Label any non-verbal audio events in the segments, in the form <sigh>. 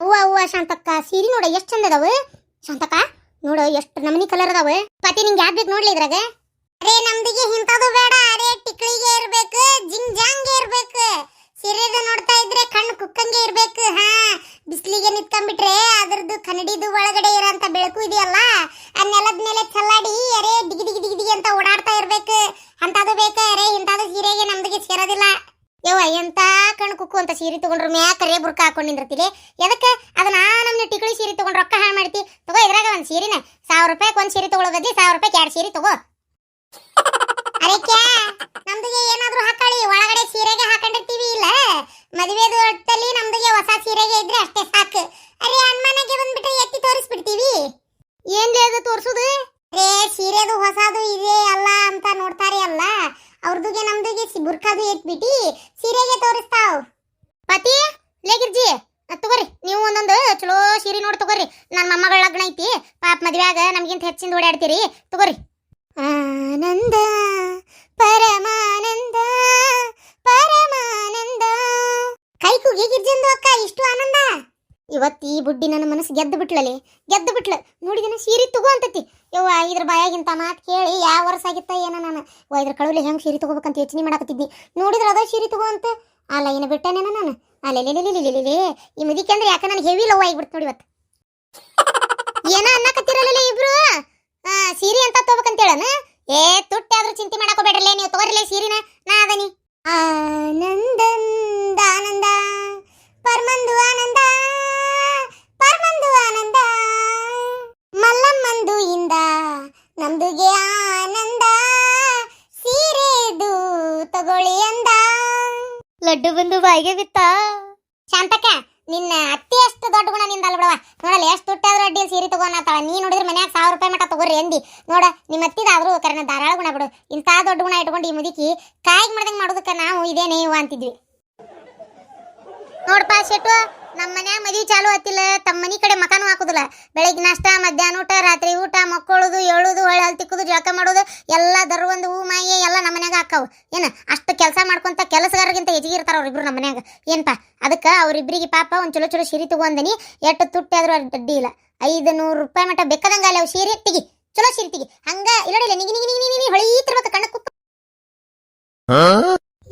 ಅವ್ವ ಅವ್ವ, ಶಾಂತಕ್ಕ, ಸೀರೆ ನೋಡ, ಎಷ್ಟು ಚಂದ ಅದಾವ. ಶಾಂತಕ್ಕ, ನೋಡು, ಎಷ್ಟು ನಮನಿ ಕಲರ್ ಅದಾವ. ಪತಿ, ನಿಂಗೆ ಯಾವ್ದು ಬೇಕು ನೋಡ್ಲಿ ಇದ್ರಾಗ? ಅರೇ, ನಮ್ದಿಗೆ ಇಂಥದ್ದು ಬೇಡ. ಅರೇ, ಟಿಕ್ಳಿಗೆ ಇರ್ಬೇಕು ಜಿಂಗ್ ಜಾಂಗೆ ಇರ್ಬೇಕು. ಸೀರೆದು ನೋಡ್ತಾ ಇದ್ರೆ ಕಣ್ಣು ಕುಕ್ಕಂಗೆ ಇರ್ಬೇಕು, ಹಾ. ಬಿಸಿಲಿಗೆ ನಿಂತ್ಕೊಂಡ್ಬಿಟ್ರೆ ಅದ್ರದ್ದು ಕನ್ನಡಿದು ಒಳಗಡೆ ಇರೋಂಥ ಬೆಳಕು ಇದೆಯಲ್ಲ ಆ ನೆಲದ ಮೇಲೆ ಚಲ್ಲಾಡಿ, ಅರೇ ದಿಗಿ ದಿಗಿ ದಿಗಿ ದಿಗಿ ಅಂತ ಓಡಾಡ್ತಾ ಇರ್ಬೇಕು ಅಂತದು ಬೇಕು ಅರೇ ಇಂಥದ್ದು ಸೀರೆಗೆ ನಮ್ದಿಗೆ ಸೇರೋದಿಲ್ಲ ಯವ್ವ ಎಂತ ಕಣ್ ಕುಕ್ಕು ಅಂತ ಸೀರೆ ತಗೊಂಡ್ರು ಮ್ಯಾಕ ಕರೆ ಬುರ್ಕ ಹಾಕೊಂಡ್ ನಿಂದಿರ್ತೀರಿ ಎದಕ್ಕೆ ಅದನ್ನ ನಮ್ನೆ ಟಿಕ್ಳಿ ಸೀರೆ ತಗೊಂಡ್ ರೊಕ್ಕ ಹಾಳು ಮಾಡ್ತಿ ತಗೋ ಇದ್ರಾಗ ಒಂದ್ ಸೀರೆನ ಸಾವಿರ ರೂಪಾಯಿ ಒಂದ್ ಸೀರೆ ತಗೊಳ್ಳೋ ಬದ್ಲಿ ಸಾವಿರ ರೂಪಾಯಿ ಎರಡು ಸೀರೆ ತಗೋ ಅರೇಕ್ಯಾ ನಮ್ದಿಗೆ ಏನಾದ್ರೂ ಹಾಕೊಳ್ಳಿ ಒಳಗಡೆ ಸೀರೆಗೆ ಹಾಕೊಂಡಿರ್ತೀವಿ ಇಲ್ಲ ಮದುವೆದು ಹೊತ್ತಲ್ಲಿ ನಮ್ದಿಗೆ ಹೊಸ ಸೀರೆಗೆ ಇದ್ರೆ ಅಷ್ಟೇ ಸಾಕು ಅರೆ ಅನ್ಮನೆಗೆ ಬಂದ್ಬಿಟ್ರೆ ಎತ್ತಿ ತೋರಿಸ್ಬಿಡ್ತೀವಿ ಏನ್ಲೇ ಅದು ತೋರ್ಸುದು ರೇ ಸೀರೆದು ಹೊಸದು ಇದೆ ಅಲ್ಲ ಅಂತ ನೋಡ್ತಾರೆ ಅಲ್ಲ ಅವ್ರದುಗೆ ನಮ್ದುಗೆ ಸಿ- ಬುರ್ಕಾದು ಎತ್ಬಿಟ್ಟು ಸೀರೆಗೆ ತೋರಿಸ್ತಾವ್ ಪತಿ ಲೇಗಿರ್ಜಿ ಅದ್ ತಗೋರಿ ನೀವು ಒಂದೊಂದು ಚಲೋ ಸೀರೆ ನೋಡಿ ತಗೋರಿ ನನ್ನ ಮೊಮ್ಮಗಳ ಲಗ್ನ ಐತಿ ಪಾಪ ಮದ್ವ್ಯಾಗ ನಮಗಿಂತ ಹೆಚ್ಚಿಂದ ಓಡಾಡ್ತೀರಿ? ತಗೋರಿ. ಆನಂದ, ಪರಮಾನಂದ ಪರಮಾನಂದ. ಕೈ ಕುಗಿ ಗಿರ್ಜಂದು ಅಕ್ಕ, ಇಷ್ಟು ಆನಂದ. ಇವತ್ತು ಈ ಬುಡ್ಡಿ ನನ್ನ ಮನಸ್ಸು ಗೆದ್ದು ಬಿಟ್ಲಲ್ಲಿ ಗೆದ್ದು ಬಿಟ್ಲ. ನೋಡಿದನ ಸೀರೆ ತಗೋ ಅಂತತಿ. ಯವ್ವ, ಇದ್ರ ಬಾಯಾಗಿಂತ ಮಾತು ಕೇಳಿ ಯಾವ ವರ್ಷ ಆಗಿತ್ತ ಏನ ನಾನು. ವ ಇದ್ರ ಕಳುವಲ್ಲಿ ಹೆಂಗೆ ಸೀರೆ ತಗೋಬೇಕಂತ ಯೋಚನೆ ಮಾಡಕತ್ತಿದ್ನಿ. ನೋಡಿದ್ರ ಅದ ಸೀರೆ ತಗೋ ಅಂತ? ಅಲ್ಲ ಏನು ಬಿಟ್ಟನೇನ ನಾನು? ಅಲ್ಲೆಲೆಲೆಲೆಲೆಲೆಲೆ ಈ ಮುದಿಕೆ ಅಂದ್ರೆ ಯಾಕೆ ನನಗೆ ಹೆವಿ ಲವ್ ಆಗಿಬಿಡ್ತು ನೋಡಿ ಇವತ್ತು. ಏನ ಅನ್ನಕತ್ತಿರಲ್ಲ ಇಬ್ರು? ಸೀರೆ ಅಂತ ತಗೋಬೇಕಂತ ಹೇಳನ ಏ ತುಟ್ಟಿ ಆದ್ರೂ ಚಿಂತೆ ಮಾಡಕೋಬೇಡ್ರಲ್ಲೇ ನೀವು ತಗೋರಿಲ್ಲ ಸೀರಿನ? ನಾ ಅದನಿ. ಆನಂದಂದ ಆನಂದ ಪರ್ಮಂದು ಆನಂದ ಪರ್ಮಂದು ಆನಂದ ಮಲ್ಲಮ್ಮಂದು ಇಂದ ನಮ್ದುಗೆ ಆನಂದ ಸೀರೆದು ತಗೊಳ್ಳಿ ಅಂದ. ಲಡ್ಡು ಬಂದು ಬಾಯಿಗೆ ಬಿತ್ತ. ಶಾಂತಕ್ಕ ನಿನ್ನ ಅತ್ತಿ ಎಷ್ಟು ದೊಡ್ಡ ಗುಣ ಅಲ್ಲ ಬಿಡವ ನೋಡಲ್ಲ ಎಷ್ಟು ತುಟ್ಟಾದ್ರೂ ಅಡ್ಡಿ ಸೀರೆ ತಗೋನತ್ತಾಳ ನೀ ನೋಡಿದ್ರೆ ಮನ್ಯಾಗ ಸಾವಿರ ರೂಪಾಯಿ ಮಟ್ಟ ತಗೋರಿ ಎಂದಿ ನೋಡ, ನಿಮ್ಮ ಅತ್ತಿದಾದ್ರೂ ಕರೆನ ಧಾರಾಳ ಗುಣ ಬಿಡು. ಇಂಥ ದೊಡ್ಡ ಗುಣ ಇಟ್ಕೊಂಡು ಈ ಮುದುಕಿ ಕಾಯಿಗೆ ಮಾಡ್ದಂಗೆ ಮಾಡೋದಕ್ಕೆ ನಾವು ಇದೇನೇ ಅಂತಿದ್ವಿ. ನೋಡ್ಪಾ ಶೆಟ್ಟು ನಮ್ಮ ಮನ್ಯಾಗ ಮದುವೆ ಚಾಲು ಆತಿಲ್ಲ ತಮ್ಮ ಮನಿ ಕಡೆ ಮಕಾನು ಹಾಕುದಿಲ್ಲ. ಬೆಳಗ್ಗೆ ನಾಷ್ಟ ಮಧ್ಯಾಹ್ನ ಊಟ ರಾತ್ರಿ ಊಟ ಮಕ್ಕಳದು ಏಳುದು ಹೊಳೆ ಅಲ್ಲಿ ತಿಕ್ಕುದು ಜಳಕ ಮಾಡೋದು ಎಲ್ಲ ದರ್ವಂದು ಹೂ ಮಾಯಿ ಎಲ್ಲ ನಮ್ಮ ಮನ್ಯಾಗ ಹಾಕಾವು. ಏನು ಅಷ್ಟು ಕೆಲಸ ಮಾಡ್ಕೊಂತ ಕೆಲಸಗಾರರಿಗಿಂತ ಹೆಚ್ಚಿಗೆ ಇರ್ತಾರ ಅವ್ರಿಬ್ರು ನಮ್ಮ ಮನ್ಯಾಗ. ಏನಪ್ಪ ಅದಕ್ಕೆ ಅವ್ರಿಬ್ರಿಗೆ ಪಾಪ ಒಂದು ಚಲೋ ಚಲೋ ಸೀರೆ ತಗೊಂದನಿ ಎಷ್ಟು ತುಟ್ಟಿ ಆದ್ರೂ ಅಡ್ಡಿ ಇಲ್ಲ. ಐದು ನೂರು ರೂಪಾಯಿ ಮಟ್ಟ ಬೇಕಾದಂಗ ಅಲ್ಲಿ ಅವು ಸೀರೆ ತೆಗಿ. ಚಲೋ ಸೀರೆ ತೆಗಿ. ಹಂಗ ಇಲ್ಲ ನಿಗಿ ನಿಗಿ ನಿಗಿ ನಿಗಿ ಹೊಳೀತಿರ್ಬೇಕು ಕಣ್ಣ ಕುಪ್ಪ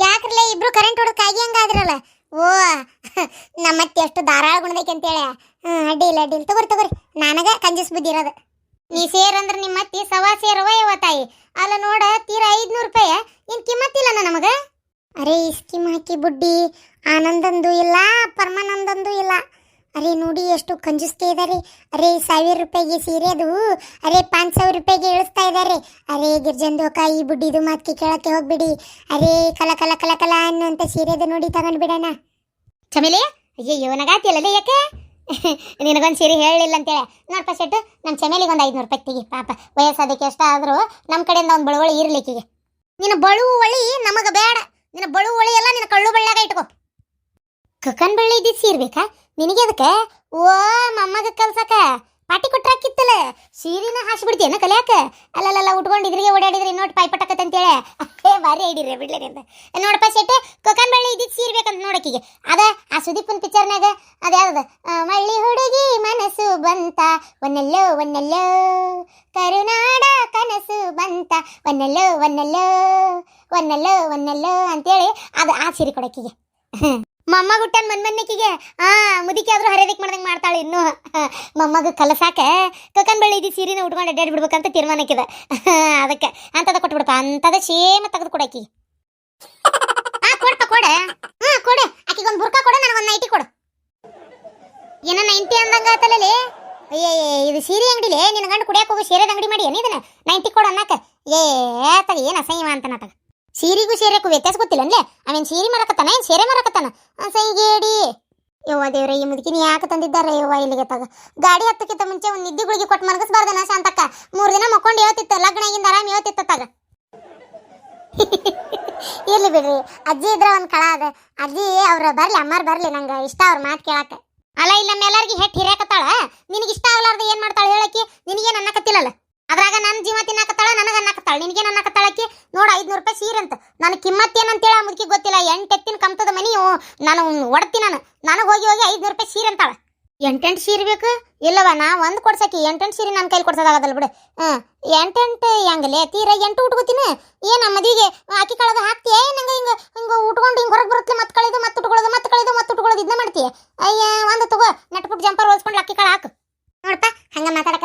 ಯಾಕ್ರಲ್ಲ ಇಬ್ರು ಕರೆಂಟ್ ಹುಡುಕಾಗಿ ಕಾಗಿ ಹಂಗಾದ್ರಲ್ಲ? ಓ, ನಮ್ಮತ್ತೆ ಎಷ್ಟು ಧಾರಾಳ ಗುಣದೈತೆ ಅಂತೇಳಿ. ಹ್ಮ್ ಅಡ್ಡಿ ಇಲ್ಲ ಅಡ್ಡಿ ಇಲ್ಲ ತಗೋರಿ ತಗೋರಿ. ನನಗ ಕಂಜಿಸ್ ಬುದ್ಧಿ ಇರೋದು. ನೀ ಸೇರಂದ್ರೆ ನಿಮ್ಮ ಅತ್ತಿ ಸವಾ ಸೇರವ ಯವ್ವ ತಾಯಿ. ಅಲ್ಲ ನೋಡ, ತೀರ ಐದ್ನೂರು ರೂಪಾಯಿ. ಏನ್ ಕಿಮ್ಮತ್ತಿಲ್ಲ ನಮಗೆ? ಅರೆ ಈ ಸ್ಕೀಮ್ ಹಾಕಿ ಬುಡ್ಡಿ. ಆನಂದಂದು ಇಲ್ಲ, ಪರಮಾನಂದಂದು ಇಲ್ಲ. ಅರೆ ನೋಡಿ ಎಷ್ಟು ಕಂಜುಸ್ತೆ ಇದಾರೆ. ಅರೆ ಸಾವಿರ ರೂಪಾಯಿಗೆ ಸೀರೆದು ಅರೆ ಪಾಂಚ್ ಸಾವಿರ ರೂಪಾಯಿಗೆ ಇಳಿಸ್ತಾ ಇದ್ದಾರೆ ಅರೆ ಗಿರ್ಜಂದು ಅಕ್ಕ ಈ ಬುಡ್ಡಿದು ಮಾತ್ಕೆ ಕೇಳಕ್ಕೆ ಹೋಗ್ಬಿಡಿ. ಅರೆ ಕಲ ಕಲ ಕಲ ಕಲ ಅನ್ನುವಂತ ಸೀರೆದು ನೋಡಿ ತಗೊಂಡ್ ಬಿಡೋಣ. ಚಮೇಲಿ ಅಯ್ಯೋ ನಗಾತಿಯಲ್ಲ ಯಾಕೆ? <laughs> ನಿನಗೊಂದು ಸೀರೆ ಹೇಳಲಿಲ್ಲ ಅಂತೇಳಿ. ನೋಡಪ್ಪ ಸೆಟ್ಟು ನಮ್ಮ ಚಮೇಲಿಗೆ ಒಂದು ಐದುನೂರು ರೂಪಾಯಿ ತೆಗಿ. ಪಾಪ, ವಯಸ್ಸಾದಕ್ಕೆ ಎಷ್ಟಾದರೂ ನಮ್ಮ ಕಡೆಯಿಂದ ಒಂದು ಬಳುವಳಿ ಇರ್ಲಿಕ್ಕಿಗೆ. ನಿನ್ನ ಬಳುವಳಿ ನಮಗೆ ಬೇಡ. ನಿನ್ನ ಬಳುವಳಿ ಎಲ್ಲ ನಿನ್ನ ಕಳ್ಳು ಬಳ್ಳಾಗ ಇಟ್ಕೋ. ಕಕ್ಕನ್ ಬಳ್ಳಿ ಇದ್ದಿದ್ದು ಸೀರ್ಬೇಕಾ ನಿನಗೆ ಅದಕ್ಕೆ? ಓ, ಮಮ್ಮಗೆ ಕಲ್ಸಕ. ಪಾಟಿ ಕೊಟ್ರ ಹಾಕಿತ್ತಲ್ಲ. ಸೀರೆನ ಹಾಸ್ಬಿಡ್ತೀಯನ ಕಲಿಯಾಕ? ಅಲ್ಲಲ್ಲ ಉಟ್ಕೊಂಡು ಇದ್ರಿಗೆ ಓಡಾಡಿದ್ರೆ ಇನ್ನೊಟ್ಟು ಪಾಯಿ ಪಟ್ಟಕತ್ತೆ ಅಂತೇಳಿ. ಅಷ್ಟೇ ಭಾರಿ ಐಡಿರಿ ಬಿಡ್ಲೇರಿ ಅಂತ. ನೋಡಪ್ಪ ಶೆಟ್ಟು ಕೊಕನ್ ಬಳ್ಳಿ ಇದ್ದಿದ್ದು ಸೀರ್ಬೇಕಂತ ನೋಡಕ್ಕಿಗೆ ಅದ, ಆ ಸುದೀಪನ್ ಪಿಕ್ಚರ್ನಾಗ ಅದ್ಯಾವ್ದು ಮಳ್ಳಿ ಹುಡುಗಿ ಮನಸ್ಸು ಬಂತ. ಒನ್ನೆಲ್ಲೋ ಒನ್ನೆಲ್ಲೋ. ಕರುನಾಡ ಕನಸು ಬಂತ. ಒನ್ನೆಲ್ಲೋ ಒನ್ನೆಲ್ಲೋ. ಒನ್ನೆಲ್ಲೋ ಒನ್ನೆಲ್ಲೋ ಅಂತೇಳಿ ಅದು ಆ ಸೀರೆ ಕೊಡಕ್ಕಿಗೆ ಮೊಮ್ಮ ಮನ್ ಮನ್ನಿಕಿಗೆ ಆ, ಮುದಿಕೆ ಆದ್ರೂ ಹರಿಯದಕ್ಕೆ ಮಾಡ್ದಂಗೆ ಮಾಡ್ತಾಳೆ ಇನ್ನು. <laughs> ಮಮ್ಮಗ ಕಲಸಾಕ ಕಕ್ಕನ್ ಬಳ್ಳಿ ಇದ್ದಿ ಸೀರೆನ ಉಟ್ಕೊಂಡು ಅಡ್ಡಾಡಿ ಬಿಡ್ಬೇಕಂತ ತೀರ್ಮಾನಕ್ಕಿದೆ. <laughs> ಅದಕ್ಕೆ ಅಂತದ ಕೊಟ್ಬಿಡಪ್ಪ, ಅಂತದ ಸೇಮ ತೆಗೆದು ಕೊಡಕಿ ಆ ಕೊಡಪ್ಪ ಕೊಡ. ಹಾ ಕೊಡು. ಒಂದು ಬುರ್ಕ ಕೊಡು, ನನಗೊಂದು ನೈಟಿ ಕೊಡು. ಏನ ನೈಂಟಿ ಅಂದಂಗ ಆತಲ್ಲೇ ಅಯ್ಯೇ ಇದು ಸೀರೆ ಅಂಗಡಿಲಿ, ನಿನ್ನ ಗಂಡು ಕುಡಿಯಕ್ಕೆ ಹೋಗಿ ಸೀರೆದ ಅಂಗಡಿ ಮಾಡಿ ಏನಿದನ ನೈಂಟಿ ಕೊಡು ಅನ್ನಕ್ಕೆ ಏ, ತಗ, ಏನು ಅಸಹ್ಯವ ಅಂತ ತಗ. ಸೀರೆಗೂ ಸೇರಕ್ಕೂ ವ್ಯತ್ಯಾಸ ಗೊತ್ತಿಲ್ಲ ಅನ್ಲೇ ಅವೇನು ಸೀರೆ ಮಾರಕತ್ತಾನ? ಏನು ಸೀರೆ ಮಾರಕತ್ತಾನ? ಸೈಗೇಡಿ. ಯವ್ವ ದೇವ್ರೆ, ಈ ಮುದುಕಿನ ಯಾಕೆ ತಂದಿದ್ದಾರೆ ಯವ್ವ ಇಲ್ಲಿಗೆ ತಗ? ಗಾಡಿ ಹತ್ತಕ್ಕಿಂತ ಮುಂಚೆ ಒಂದು ನಿದ್ದೆ ಗುಳಿಗೆ ಕೊಟ್ಟು ಮಲಗಿಸ್ಬಾರ್ದನ ಶಾಂತಕ್ಕ? ಮೂರು ದಿನ ಮಕ್ಕೊಂಡು ಹೇಳ್ತಿತ್ತು ಲಗ್ನ ಆಗಿಂದ ಆರಾಮ್ ಹೇಳ್ತಿತ್ತು ತಗ. <laughs> ಇರ್ಲಿ ಬಿಡ್ರಿ, ಅಜ್ಜಿ ಇದ್ರ ಒಂದು ಕಳ ಅದ. ಅಜ್ಜಿ ಅವ್ರ ಬರ್ಲಿ, ಅಮ್ಮಾರ್ ಬರ್ಲಿ, ನಂಗೆ ಇಷ್ಟ ಅವ್ರ ಮಾತು ಕೇಳಕ್ಕೆ. ಅಲ್ಲ, ಇಲ್ಲ ನಮ್ಮ ಎಲ್ಲರಿಗೂ ಹೆಟ್ಟು ಹಿರಿಯಾಕತ್ತಾಳ? ನಿನಗೆ ಇಷ್ಟ ಆಗ್ಲಾರ್ದು ಏನು ಮಾಡ್ತಾಳ ಹೇಳಕ್ಕೆ? ನಿನಗೇನು ಅನ್ನಕತ್ತಿಲ್ಲಲ್ಲ? ಅದ್ರಾಗ ನನ್ನ ಜೀವ ತಿನ್ನಕತ್ತಾಳ, ನನಗ ಅನ್ನಕತ್ತಾಳ. ನಿನಗೇನ್ ಅನ್ನಕತ್ತಾಳಕ್ಕೆ ನೋಡ ಐದ್ನೂರು ರೂಪಾಯಿ ಸೀರೆ ಅಂತ. ನನ್ನ ಕಿಮ್ಮತ್ ಏನಂತೇಳಿ ಆ ಮುದುಕಿ ಗೊತ್ತಿಲ್ಲ. ಎಂಟು ಎತ್ತಿನ ಕಂತದ ಮನಿ ನಾನು ಒಡ್ತಿ ನಾನು. ನನಗೆ ಹೋಗಿ ಹೋಗಿ ಐದ್ನೂರು ರೂಪಾಯಿ ಸೀರೆ ಅಂತಾಳ. ಎಂಟೆಂಟು ಸೀರೆ ಬೇಕು? ಇಲ್ಲವ ನಾ ಒಂದು ಕೊಡ್ಸಕ್ಕೆ ಎಂಟೆಂಟು ಸೀರೆ ನನ್ನ ಕೈಲಿ ಕೊಡ್ಸೋದಾಗದಲ್ಲ ಬಿಡು. ಹಾಂ ಎಂಟೆಂಟು ಹೆಂಗಲೇ? ತೀರ ಎಂಟು ಉಟ್ಕೋತೀನಿ? ಏನು ಮದಿಗೆ ಅಕ್ಕಿ ಕಳೆದ ಹಾಕ್ತೀಯ ನಂಗೆ ಹಿಂಗೆ ಹಿಂಗೆ ಉಟ್ಕೊಂಡು ಹಿಂಗೆ ಹೊರಗೆ ಬರುತ್ತೆ ಮತ್ತೆ ಕಳೆದು ಮತ್ತೆ ಉಟ್ಕೊಳ್ಳೋದು ಮತ್ತೆ ಕಳೆದು ಮತ್ತೆ ಉಟ್ಕೊಳ್ಳೋದು ಇದನ್ನ ಮಾಡ್ತೀಯ ಅಯ್ಯ, ಒಂದು ತಗೋ. ನೆಟ್ಪುಟ್ ಜಂಪರ್ ಹೊಲ್ಸ್ಕೊಂಡು ಅಕ್ಕಿ ಕಾಳು ಹಾಕು. ನೋಡಪ್ಪ ಹಂಗ ಮಾತಾಡಕತ್ರ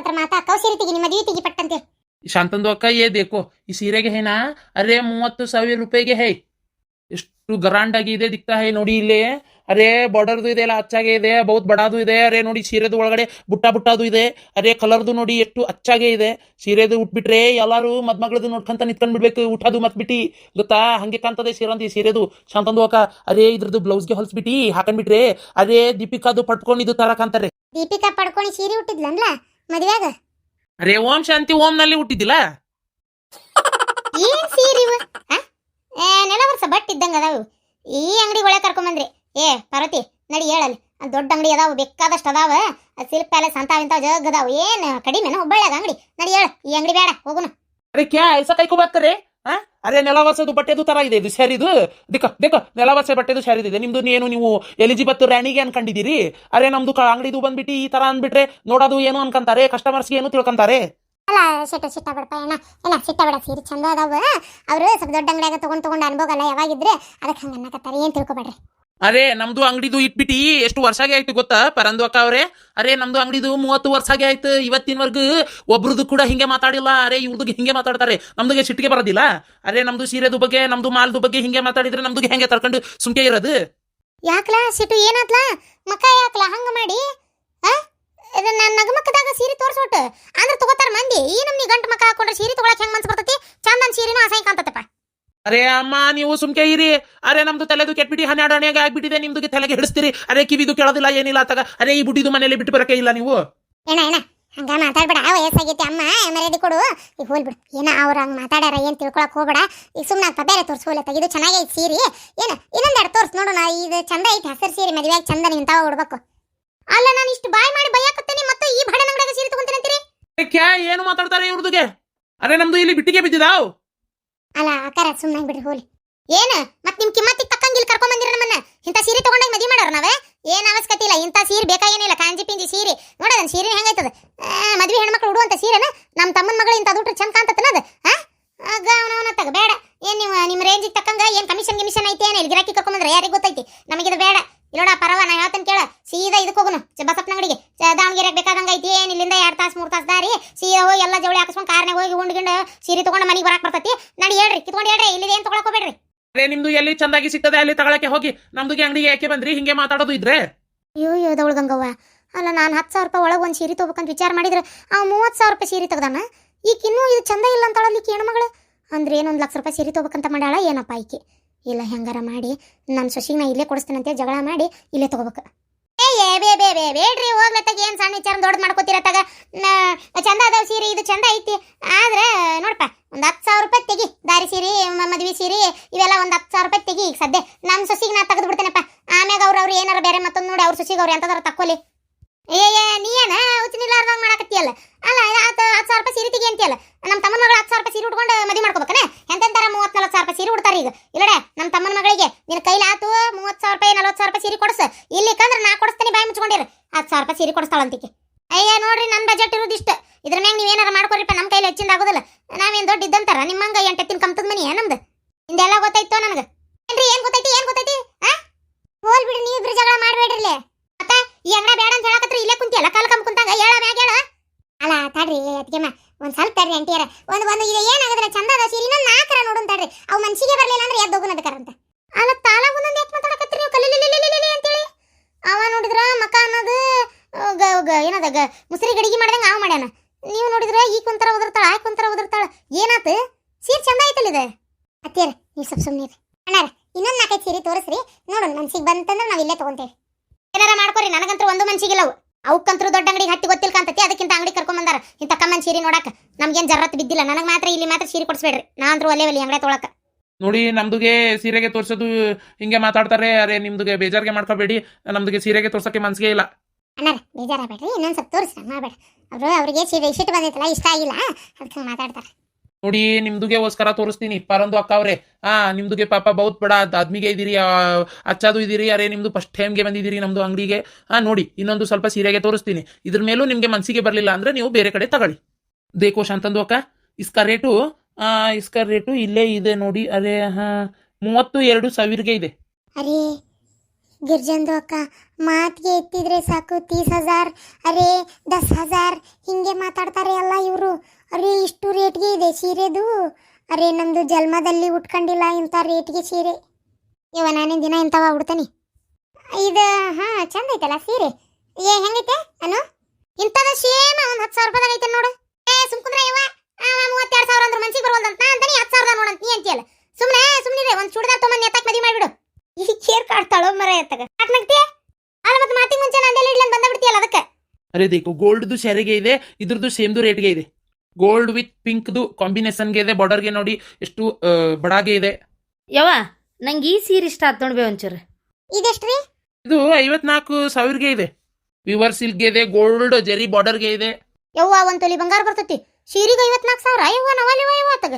ಸೀರೆ ತೆಗಿ ನಿಮ್ಮ ಮದುವೆ ತೆಗಿ ಪಟ್ಟಂತೆ. ಶಾಂತಂದು ಅಕ್ಕ ಏ ದೇಕೋ ಈ ಸೀರೆಗೆ ಹೇನಾ? ಅರೆ ಮೂವತ್ತು ಸಾವಿರ ರೂಪಾಯಿಗೆ ಹೇ. ಎಷ್ಟು ಗ್ರಾಂಡ್ ಆಗಿ ಇದೆ ದಿಕ್ತಾ ಹೇ ನೋಡಿ ಇಲ್ಲಿ. ಅರೆ ಬಾರ್ಡರ್ದು ಇದೆ ಎಲ್ಲ ಅಚ್ಚಾಗೆ ಇದೆ ಬಹುತ್ ಬಡಾದು ಇದೆ. ಅರೆ ನೋಡಿ ಸೀರೆದು ಒಳಗಡೆ ಬುಟ್ಟ ಬುಟ್ಟಾದು ಇದೆ. ಅರೆ ಕಲರ್ದು ನೋಡಿ ಎಷ್ಟು ಅಚ್ಚಾಗೆ ಇದೆ. ಸೀರೆದು ಉಟ್ಬಿಟ್ರೆ ಎಲ್ಲಾರು ಮದ್ಮಗಳದು ನೋಡ್ಕೊಂತ ನಿತ್ಕೊಂಡ್ ಬಿಡ್ಬೇಕು ಊಟದು ಮತ್ ಬಿಟ್ಟಿ ಗೊತ್ತಾ? ಹಂಗೆ ಕಾಣ್ತದೆ ಸೀರಂತಿ ಸೀರೆದು. ಶಾಂತಂದು ಅಕ್ಕ ಅರೆ ಇದ್ರದ್ದು ಬ್ಲೌಸ್ಗೆ ಹೊಲ್ಸ್ಬಿಟ್ಟಿ ಹಾಕೊಂಡ್ಬಿಟ್ರೆ. ಅರೆ ದೀಪಿಕಾದು ಪಟ್ಕೊಂಡಿದ್ದು ತರ ಕಾಣ್ತಾರೆ. ದೀಪಿಕಾ ಪಡ್ಕೊಂಡು ಸೀರೆ ಉಟ್ಟಿದ್ಲನ್ಲ ಮದುವೆಗ ಅರೆ ಓಂ ಶಾಂತಿ ಓಂನಲ್ಲಿ ಹುಟ್ಟಿದ್ದಿಲ್ಲ? <laughs> ಏನ್ ಸೀರೆ ಇವು? ಆ? ಏ ನೆಲವರ್ಸ ಬಟ್ ಇದ್ದಂಗ ಅದಾವು. ಈ ಅಂಗಡಿ ಒಳಗೆ ಕರ್ಕೊಂಬಂದ್ರಿ ಏ ಪಾರ್ವತಿ ನಡಿ ಹೇಳಲ್ಲಿ. ಅದ್ ದೊಡ್ಡ ಅಂಗಡಿ ಅದಾವು ಬೇಕಾದಷ್ಟು ಅದಾವ. ಅದ್ ಸಿಲ್ಕ್ ಪ್ಯಾಲೇಸ್ ಅಂತ ಇಂತ ಜಗ್ ಅದಾವ. ಏನ್ ಕಡಿಮೆನ ಹುಬ್ಬಳ್ಳಿಯಾಗ ಅಂಗಡಿ. ನಡಿ ಹೇಳ ಈ ಅಂಗಡಿ ಬೇಡ ಹೋಗುನು. ಅದಕ್ಕೆ ಕ್ಯಾ ಐಸಾ ಕೈಕೋ ಬರ್ತಾರೆ ಆ ನೆಲವಾಸದು ಬಟ್ಟೆದು ತರ ಇದೆ. ಇದು ಸ್ಯಾರಿದು? ದಿಕ್ಕ ದಿಕ್ಕ ನೆಲವಾಸ ಬಟ್ಟೆದು ಸ್ಯಾರಿದು ಇದೆ. ನಿಮ್ದು ಏನು, ನೀವು ಎಲಿಜಿಬತ್ ರಾಣಿಗೆ ಅನ್ಕೊಂಡಿದ್ದೀರಿ? ಅರೆ, ನಮ್ದು ಅಂಗಡಿದು ಬಂದ್ಬಿಟ್ಟು ಈ ತರ ಅಂದ್ಬಿಟ್ರೆ ನೋಡೋದು ಏನು ಅನ್ಕಂತಾರೆ? ಕಸ್ಟಮರ್ಸ್ ಏನು ತಿಳ್ಕೊಂತಾರೆ? ಅಲ್ಲ ಸಿಟ್ಟ ಸಿಟ್ಟ ಬಿಡಪ್ಪ ಏನ ಏನ ಸಿಟ್ಟ ಬಿಡ ಸೀರೆ ಚಂದ ಅದಾವ. ಅವರು ಸ್ವಲ್ಪ ದೊಡ್ಡ ಅಂಗಡಿಯಾಗ ತಗೊಂಡ್ ತಗೊಂಡ್ ಅನ್ಭೋಗಲ್ಲ ಯಾವಾಗಿದ್ರೆ? ಅದಕ್ಕೆ ಹಂಗೆ ಅನ್ನಕತ್ತಾರೆ ಏನು ತಿಳ್ಕೊಬೇಡ್ರಿ? ಅರೆ, ನಮ್ದು ಅಂಗಡಿದು ಇಟ್ಬಿಟ್ಟಿ ಎಷ್ಟು ವರ್ಷಗೆ ಆಯ್ತು ಗೊತ್ತಾ, ಪರಂದು ಅಕ್ಕ ಅವರೇ? ಅರೆ, ನಮ್ದು ಅಂಗಡಿದು ಮೂವತ್ತು ವರ್ಷಗೆ ಆಯ್ತು, ಇವತ್ತಿನವರೆಗೂ ಒಬ್ರದ್ದು ಕೂಡ ಹಿಂಗೆ ಮಾತಾಡಿಲ್ಲ, ಅರೆ ಇವ್ರದ್ದು ಹಿಂಗೆ ಮಾತಾಡ್ತಾರೆ, ನಮ್ದುಗೆ ಸಿಟ್ಟಿಗೆ ಬರೋದಿಲ್ಲ. ಅರೆ, ನಮ್ದು ಸೀರೆದು ಬಗ್ಗೆ, ನಮ್ದು ಮಾಲ್ದು ಬಗ್ಗೆ ಹಿಂಗೆ ಮಾತಾಡಿದ್ರೆ ನಮ್ದು ಹೆಂಗೆ ತರ್ಕೊಂಡು ಸುಮ್ಕೆ ಇರೋದು? ಯಾಕ್ಲ, ಸಿಟ್ಟು ಏನಾತ್ಲ? ಮಕ್ಕ ಯಾಕ್ಲ, ಹಂಗ ಮಾಡಿ? ಆ? ನನ್ನ ನಗಮಕ್ಕದಾಗ ಸೀರೆ ತೋರ್ಸೋಟ್ ಅಂದ್ರೆ ತಗೋತಾರ ಮಂದಿ? ಈ ನಮ್ನಿ ಗಂಟು ಮಕ್ಕ ಹಾಕೊಂಡ್ರೆ ಸೀರೆ ತಗೊಳಕ್ ಹೆಂಗ್ ಮನ್ಸ್ ಬರ್ತೈತಿ? ಚಂದನ್ ಸೀರೆನೂ ಅಸಹ್ಯ ಕಾಣ್ತತಪ್ಪ. ಅರೆ ಅಮ್ಮ ನೀವು ಸುಮ್ಕೆ ಇರಿ. ಅರೆ ನಮ್ದು ತಲೆದು ಕೆಟ್ಬಿಟ್ಟು ಹನ್ನೆರಡು ಹಣೆಗೆ ಆಗ್ಬಿಟ್ಟಿದೆ ನಿಮ್ದು ತಲೆಗೆ ಹಿಡಿಸ್ತೀರಿ. ಅರೆ ಕಿವಿದು ಕೇಳೋದಿಲ್ಲ ಏನಿಲ್ಲ ಆತಾಗ. ಅರೆ ಈ ಬುಡ್ಡಿದು ಮನೇಲಿ ಬಿಟ್ಟು ಬರಕ್ಕೆ ಇಲ್ಲ ನೀವು? ಏನ ಏನ? ಹಂಗ ಮಾತಾಡ್ಬೇಡ. ವಯಸ್ಸಾಗೈತಿ ಅಮ್ಮ. ಮರ್ಯಾದೆ ಕೊಡು. ಈಗ ಹೋಲ್ಬಿಡು ಏನ ಅವ್ರ ಹಂಗ ಮಾತಾಡ್ಯಾರ ಏನ್ ತಿಳ್ಕೊಳಕ್ ಹೋಗ್ಬೇಡ. ಈಗ ಸುಮ್ಮನೆ ಆಗ್ತಾ ಬೇರೆ ತೋರ್ಸು ಹೋಲ ಇದು ಚೆನ್ನಾಗೈತಿ ಸೀರೆ. ಏನ ಇನ್ನೊಂದೆರಡು ತೋರ್ಸ್ ನೋಡೋಣ. ಇದು ಚಂದ ಐತಿ ಹಸಿರು ಸೀರೆ ಮದುವೆಯಾಗಿ ಚಂದ ನಿಂತಾವ ಉಡ್ಬೇಕು. ಅಲ್ಲ ನಾನು ಇಷ್ಟು ಬಾಯ್ ಮಾಡಿ ಬೈಯಾಕತ್ತೇನೆ ಮತ್ತೆ ಈ ಬಡನ ಅಂಗಡಿಯಾಗ ಸೀರೆ ತಗೊಂತೀನಿ ಅಂತೀರಿ ಕ್ಯಾ ಏನು ಮಾತಾಡ್ತಾರೆ ಇವ್ರದುಗೆ? ಅರೆ ನಮ್ದು ಇಲ್ಲಿ ಬಿಟ್ಟಿಗೆ ಬಿದ್ದಿದಾವ್. ಅಲ್ಲ ಆಕಾರ ಸುಮ್ಮನೆ ಬಿಡ್ರಿ ಹೋಲಿ ಏನ? ಮತ್ ನಿಮ್ ಕಿಮ್ಮತ್ತಿಗೆ ತಕ್ಕಂಗಿಲ್ಲ ಕರ್ಕೊಂಡ್ ಬಂದಿರ ನಮ್ಮನ್ನ? ಇಂಥ ಸೀರೆ ತಗೊಂಡಾಗ ಮದಿ ಮಾಡೋರು ನಾವೇ? ಏನ್ ಅವಶ್ಯಕತೆ ಇಲ್ಲ, ಇಂಥ ಸೀರೆ ಬೇಕಾ ಏನಿಲ್ಲ ಕಾಂಜಿ ಪಿಂಜಿ ಸೀರೆ. ನೋಡೋದನ್ ಸೀರೆ ಹೆಂಗೈತದ ಮದ್ವೆ ಹೆಣ್ಮಕ್ಳು ಉಡುವಂತ ಸೀರೆನ ನಮ್ಮ ತಮ್ಮನ ಮಗಳು ಇಂಥ ದುಡ್ಡು ಚಂದ ಕಾಣ್ತತನ ಅದ ಆಗ ಅವನವನ ತಗ, ಬೇಡ. ಏನ್ ನೀವು ನಿಮ್ಮ ರೇಂಜಿಗೆ ತಕ್ಕಂಗ ಏನ್ ಕಮಿಷನ್ ಗಿಮಿಷನ್ ಐತೆ ಏನಿಲ್ಲ ಗಿರಾಕಿ ಕರ್ಕೊಂಬಂದ್ರೆ ಯಾರಿಗೆ ಗೊತ್ತೈತಿ? ನಮಗಿದು ಬೇಡ. ಇಲ್ಲೋಡ, ಪರವ, ನಾ ಹೇಳ್ತೇನೆ ಕೇಳ. ಸೀದಾ ಇದಕ್ಕೆ ಹೋಗುನು, ಬಸಪ್ಪನ ಅಂಗಡಿಗೆ. ದಾವಣಗೆರೆಗೆ ಬೇಕಾದಂಗ ಐತಿ. ಏನು ಇಲ್ಲಿಂದ ಎರಡು ತಾಸು ಮೂರು ತಾಸು ದಾರಿ. ಸೀರೆ ಹೋಗಿ ಎಲ್ಲ ಜವಳಿ ಹಾಕಿಸ್ಕೊಂಡು ಕಾರ್ನಾಗ ಹೋಗಿ ಉಂಡ್ಗಿಂಡು ಸೀರೆ ತಗೊಂಡು ಮನೆಗೆ ಬರಕ್ಕೆ ಬರ್ತೈತಿ. ನಾನು ಹೇಳ್ರಿ ಕಿತ್ಕೊಂಡು ಹೇಳ್ರಿ ಇಲ್ಲಿ ಏನು ತಗೊಳಕ್ ಹೋಗ್ಬೇಡ್ರಿ. ಅದೇ ನಿಮ್ದು ಎಲ್ಲಿ ಚಂದಾಗಿ ಸಿಗ್ತದೆ ಅಲ್ಲಿ ತಗೊಳಕ್ಕೆ ಹೋಗಿ. ನಮ್ದು ಅಂಗಡಿಗೆ ಯಾಕೆ ಬಂದ್ರಿ? ಹಿಂಗೆ ಮಾತಾಡೋದು ಇದ್ರೆ. ಅಯ್ಯೋ ಯೋ ದವಳ ಗಂಗವ್ವ. ಅಲ್ಲ ನಾನು ಹತ್ತು ಸಾವಿರ ರೂಪಾಯಿ ಒಳಗೆ ಒಂದು ಸೀರೆ ತೊಗೋಬೇಕಂತ ವಿಚಾರ ಮಾಡಿದ್ರೆ ಅವ ಮೂವತ್ತು ಸಾವಿರ ರೂಪಾಯಿ ಸೀರೆ ತೆಗ್ದಾನ? ಈಗ ಇನ್ನೂ ಇದು ಚಂದ ಇಲ್ಲ ಅಂತಾಳಲ್ಲಿ ಮಗಳು ಅಂದ್ರೆ ಏನೊಂದು ಲಕ್ಷ ರೂಪಾಯಿ ಸೀರೆ ತಗೋಬೇಕಂತ ಮಾಡಾಳ ಏನಪ್ಪ ಆಯ್ಕೆ ಇಲ್ಲ ಹೆಂಗಾರ ಮಾಡಿ ನನ್ನ ಸೊಸಿಗೆ ನಾ ಇಲ್ಲೇ ಕೊಡಿಸ್ತೇನಂತೆ ಜಗಳ ಮಾಡಿ ಇಲ್ಲೇ ತೊಗೋಬೇಕು. ಏ ಬೇ ಬೇ ಬೇ, ಬೇಡ್ರಿ ಹೋಗ್ಲತ್ತಾಗ ಏನು ಸಣ್ಣ ವಿಚಾರ ದೊಡ್ಡ ಮಾಡ್ಕೋತಿರತ್ತಾಗ ಚಂದ ಅದಾವ ಸೀರೆ, ಇದು ಚಂದ ಐತಿ. ಆದ್ರೆ ನೋಡಪ್ಪ ಒಂದು ಹತ್ತು ಸಾವಿರ ರೂಪಾಯಿ ತೆಗಿ. ದಾರಿ ಸೀರೆ ಮದ್ವಿ ಸೀರೆ, ಇವೆಲ್ಲ ಒಂದು ಹತ್ತು ಸಾವಿರ ರೂಪಾಯಿ ತೆಗಿ ಈಗ ಸದ್ಯ. ನಮ್ಮ ಸೊಸಿಗೆ ನಾ ತೆಗೆದು ಬಿಡ್ತೇನಪ್ಪ. ಆಮ್ಯಾಗ ಅವ್ರು ಅವ್ರು ಏನಾರ ಬೇರೆ ಮತ್ತೊಂದು ನೋಡಿ, ಅವ್ರ ಸೊಸಿಗೆ ಅವ್ರು ಎಂತದಾರ ತಕ್ಕೋಲಿ. ಏ ಏ, ನೀ ಏನ ಉಚ್ಚನಿಲ್ಲಾರ್ದಂಗ ಮಾಡಕತ್ತೀಯಲ್ಲ? ಅಲ್ಲ ಹತ್ತು ಹತ್ತು ಸಾವಿರ ರೂಪಾಯಿ ಸೀರೆ ತೆಗಿ ಅಂತೀಯಲ್ಲ? ನಮ್ಮ ತಮ್ಮನ ಮಗಳು ಹತ್ತು ಸಾವಿರ ರೂಪಾಯಿ ಸೀರೆ ಉಟ್ಕೊಂಡು ಮದುವೆ ಮಾಡ್ಕೋಬೇಕನೆ? ಎಂತೆಂತಾರ ಮೂವತ್ತು ನಲ್ವತ್ತು ಸಾವಿರ ರೂಪಾಯಿ ಸೀರೆ ಉಡ್ತಾರೆ ಈಗ? ಇಲ್ಲಡೆ ನಮ್ಮ ತಮ್ಮನ ಮಗಳಿಗೆ ನಿನ್ನ ಕೈಲಿ ಆತು, ಮೂವತ್ತು ಸಾವಿರ ರೂಪಾಯಿ, ನಲ್ವತ್ತು ಸಾವಿರ ರೂಪಾಯಿ ಸೀರೆ ಕೊಡ್ಸು. ಇಲ್ಲಿ ಕಂದ್ರೆ ನಾ ಕೊಡಿಸ್ತೀನಿ ಬಾಯಿ ಮುಚ್ಕೊಂಡಿರ. ಹತ್ತು ಸಾವಿರ ರೂಪಾಯಿ ಸೀರೆ ಕೊಡಿಸ್ತಾಳಂತಿಕೆ ಅಯ್ಯ, ನೋಡ್ರಿ ನನ್ನ ಬಜೆಟ್ ಇರೋದು ಇಷ್ಟ. ಮ್ಯಾಗ ನೀವೇನಾರ ಮಾಡ್ಕೊರಿಪ್ಪ ನಮ್ಮ ಕೈಲಿ ಹೆಚ್ಚಿಂದ ಆಗೋದಿಲ್ಲ. ನಾವೇನು ದೊಡ್ಡ ಇದ್ದಂತಾರ? ನಿಮ್ಮಂಗ ಎಂಟತ್ತಿನ ಕಮ್ತದ ಮನಿ ನಮ್ದು? ಇಂದೆಲ್ಲ ಗೊತ್ತಾಯ್ತೋ ನನಗೆ? ಏನ್ರಿ, ಏನ್ ಗೊತ್ತೈತಿ ಏನ್ ಗೊತ್ತೈತಿ ಹಾ ಹೋಲ್ ಬಿಡಿ ನೀವು ಇಬ್ರು ಜಗಳ ಮಾಡ್ಬೇಡ್ರಿ ಮತ್ತೆ ಈ ಅಂಗಡ ಬೇಡ ಅಂತ ಹೇಳಕತ್ರ, ಇಲ್ಲೇ ಕುಂತಿಯಲ್ಲ ಎಲ್ಲ ಕಮ್ ಕುಂತಾಗ ಹೇಳ, ಮ್ಯಾಗ ಹೇಳ. ಅಲ್ಲ, ತಡ್ರಿ ಅದಕ್ಕೆಮ್ಮ ಒಂದ್ ಸ್ವಲ್ಪ ತಡ್ರಿ ಅಂಟಿಯರ ಒಂದು ಒಂದು, ಇದು ಏನಾಗದ್ರೆ ಚಂದ ಅದ ಸೀರೆ ಇನ್ನೊಂದು ನಾಲ್ಕರ ನೋಡೋಣ ತಡ್ರಿ. ಅವು ಮನ್ಸಿಗೆ ಬರ್ಲಿಲ್ಲ ಅಂದ್ರೆ ಎದ್ದು ಹೋಗುನ್ ಅದಕ್ಕರಂತ ಅಲ್ಲ, ತಾಲ ಒಂದೊಂದು ಯಾಕೆ ಮಾತಾಡಕತ್ರಿ ನೀವು? ಕಲಿಲಿಲಿಲಿಲಿಲಿ ಅಂತೇಳಿ. ಅವ ನೋಡಿದ್ರ ಮಕ ಅನ್ನೋದು ಏನದ, ಗ, ಮುಸ್ರಿ ಗಡಿಗೆ ಮಾಡ್ದಂಗ ಅವ ಮಾಡ್ಯಾನ. ನೀವು ನೋಡಿದ್ರ ಈ ಕುಂತರ ಉದುರ್ತಾಳ ಆ ಕುಂತರ ಉದುರ್ತಾಳ ಏನಾತ? ಸೀರೆ ಚಂದ ಐತಲ್ಲ ಇದೆ? ಅತ್ತಿಯರ, ನೀವು ಸ್ವಲ್ಪ ಸುಮ್ಮನೆ ಅಣ್ಣಾರ, ಇನ್ನೊಂದು ನಾಲ್ಕೈದು ಸೀರೆ ತೋರಿಸ್ರಿ. ನೋಡೋಣ, ಮನ್ಸಿಗೆ ಬಂತಂದ್ರೆ ನಾವು ಇಲ್ಲೇ ತಗೊಂತೇವೆ. ಏನಾರ ಮಾಡ್ಕೊರಿ ನನಗಂತೂ ಒಂದು ಮನ್ಸಿಗಿಲ್ಲ ಅವು ಅವಕ್ಕಂತೂ ದೊಡ್ಡ ಅಂಗಡಿಗೆ ಹತ್ತಿ ಗೊತ್ತಿಲ್ಲ ಕಾಂತತಿ ಅದಕ್ಕಿಂತ ಅಂಗಡಿ ಕರ್ಕೊಂಡ್ ಬಂದಾರ. ಇಂಥ ಕಮ್ಮನ್ ಸೀರೆ ನೋಡಾಕ ನಮ್ಗೇನ್ ಜರತ್ ಬಿದ್ದಿಲ್ಲ. ನನಗೆ ಮಾತ್ರ ಇಲ್ಲಿ ಮಾತ್ರ ಸೀರೆ ಕೊಡಿಸ್ಬೇಡ್ರಿ. ನಾ ಅಂದ್ರೂ ಒಲೆ ಒಲಿ ಅಂಗಡಿ ತೊಳಕ. ನೋಡಿ ನಮ್ದುಗೆ ಸೀರೆಗೆ ತೋರ್ಸೋದು ಹಿಂಗೆ ಮಾತಾಡ್ತಾರೆ. ಅರೆ ನಿಮ್ದುಗೆ ಬೇಜಾರಿಗೆ ಮಾಡ್ಕೋಬೇಡಿ. ನಮ್ದುಗೆ ಸೀರೆಗೆ ತೋರ್ಸಕ್ಕೆ ಮನ್ಸಿಗೆ ಇಲ್ಲ. ಅಣ್ಣಾರ ಇನ್ನೊಂದು ಸ್ವಲ್ಪ ತೋರಿಸಿ ಮಾಡ್ಬೇಡ ಅವರು ಅವ್ರಿಗೆ ಸೀರೆ ಇಷ್ಟ ಬಂದೈತಲ್ಲ ಇಷ್ಟ ಆಗಿಲ್ಲ. ಅದಕ್ಕೆ ಮಾತಾಡ್ತಾರೆ. ನೋಡಿ ನಿಮ್ದುಗೆಗೋಸ್ಕರ ತೋರಿಸ್ತೀನಿ. ಪರಂದು ಅಕ್ಕ ಅವ್ರೆ ಹಾ ನಿಮ್ದುಗೆ ಪಾಪ ಬಹುತ್ ಬಡ ಆದ್- ಆದ್ಮಿಗೆ ಇದೀರಿ ಆ, ಅಚ್ಚಾದು ಇದೀರಿ ಅರೆ ನಿಮ್ದು ಫಸ್ಟ್ ಟೈಮ್ಗೆ ಬಂದಿದ್ದೀರಿ ನಮ್ದು ಅಂಗಡಿಗೆ. ಹಾ ನೋಡಿ ಇನ್ನೊಂದು ಸ್ವಲ್ಪ ಸೀರೆಗೆ ತೋರಿಸ್ತೀನಿ. ಇದ್ರ ಮೇಲೂ ನಿಮ್ಗೆ ಮನಸ್ಸಿಗೆ ಬರಲಿಲ್ಲ ಅಂದ್ರೆ ನೀವು ಬೇರೆ ಕಡೆ ತಗೊಳ್ಳಿ. ದೇಕೋಶ ಅಂತಂದು ಅಕ್ಕ. ಇಸ್ಕ ರೇಟು ಆ, ಇಸ್ಕ ರೇಟು ಇಲ್ಲೇ ಇದೆ ನೋಡಿ. ಅರೆ ಹಾ ಮೂವತ್ತು ಎರಡು ಸಾವಿರಗೆ ಇದೆ. ಅರೇ ಗಿರ್ಜಂದು ಅಕ್ಕ ಮಾತಿಗೆ ಎತ್ತಿದ್ರೆ ಸಾಕು ತೀಸ್ ಹಜಾರ್. ಅರೆ ದಸ್ ಹಜಾರ್. ಹಿಂಗೆ ಮಾತಾಡ್ತಾರೆ ಅಲ್ಲ ಇವರು. ಅರೆ, ಇಷ್ಟು ರೇಟ್ಗೆ ಇದೆ ಸೀರೆದು? ಅರೆ ನಮ್ದು ಜನ್ಮದಲ್ಲಿ ಉಟ್ಕೊಂಡಿಲ್ಲ ಇಂಥ ರೇಟ್ಗೆ ಸೀರೆ. ಇವ ನಾನೇ ದಿನ ಇಂಥವ ಉಡ್ತಾನೆ. ಇದು, ಹಾ, ಚಂದ ಐತಲ್ಲ ಸೀರೆ. ಏ, ಹೆಂಗೈತೆ, ಅನು? ಇಂಥದ ಸೇಮ್ ಒಂದು ಹತ್ತು ಸಾವಿರ ರೂಪಾಯಿ ಐತೆ ನೋಡು. ಏ, ಸುಮ್ಕುಂದ್ರೆ ಇವ ಮೂವತ್ತೆರಡು ಸಾವಿರ ಅಂದ್ರೆ ಮನ್ಸಿಗೆ ಬರೋಲ್ದಂತ ನಾ ಅಂತಾನೆ ಹತ್ತು ಸಾವಿರದ ನೋಡಂತ ನೀ ಅಂತೀಯಲ್ಲ. ಸುಮ್ಮನೆ ಸುಮ್ಮನಿದೆ ಒಂದು ಚೂಡಿದಾರ್ ತೊಗೊಂಡು ಎತ್ತಾಕ್ ಮದಿ ಮಾಡಿಬಿಡು. ಈ ಕೇರ್ ಕಾಡ್ತಾಳೋ ಮರ ಎತ್ತಗ. ನಗ್ತಿ? ಅಲ್ಲ, ಮತ್ತೆ ಮಾತಿಗೆ ಮುಂಚೆ ನಂದೆಲ್ಲ ಇಲ್ಲ ಬಂದ ಬಿಡ್ತೀಯಲ್ಲ ಅದಕ್ಕೆ? ಅರೆ, ದೇಕು ಗೋಲ್ಡ್ದು ಸ್ಯಾರಿಗೆ ಇದೆ, ಇದ್ರದ್ದು ಸೇಮ್ದು ರೇಟ್ಗೆ ಇದೆ. ಗೋಲ್ಡ್ ವಿತ್ ಪಿಂಕ್ದು ಕಾಂಬಿನೇಷನ್ಗೆ ಇದೆ ಬಾರ್ಡರ್ಗೆ ನೋಡಿ ಎಷ್ಟು ಬಡಾಗೆ ಇದೆ. ಯವ್ವ ನಂಗೆ ಈ ಸೀರೆ ಇಷ್ಟ ಆತ್ ನೋಡ್ಬೇ ಒಂಚೂರು. ಇದೆಷ್ಟ್ರಿ ಇದು ಐವತ್ನಾಲ್ಕು ಸಾವಿರಗೆ ಇದೆ. ವಿವರ್ ಸಿಲ್ಕ್ಗೆ ಇದೆ ಗೋಲ್ಡ್ ಜೆರಿ ಬಾರ್ಡರ್ಗೆ ಇದೆ. ಯವ್ವ ಒಂದ್ ತೊಲಿ ಬಂಗಾರ ಬರ್ತೈತಿ. ಸೀರೆಗೆ ಐವತ್ನಾಲ್ಕು ಸಾವಿರ? ಯವ್ವ ನವಲಿವ ಯವ್ವ ತಗ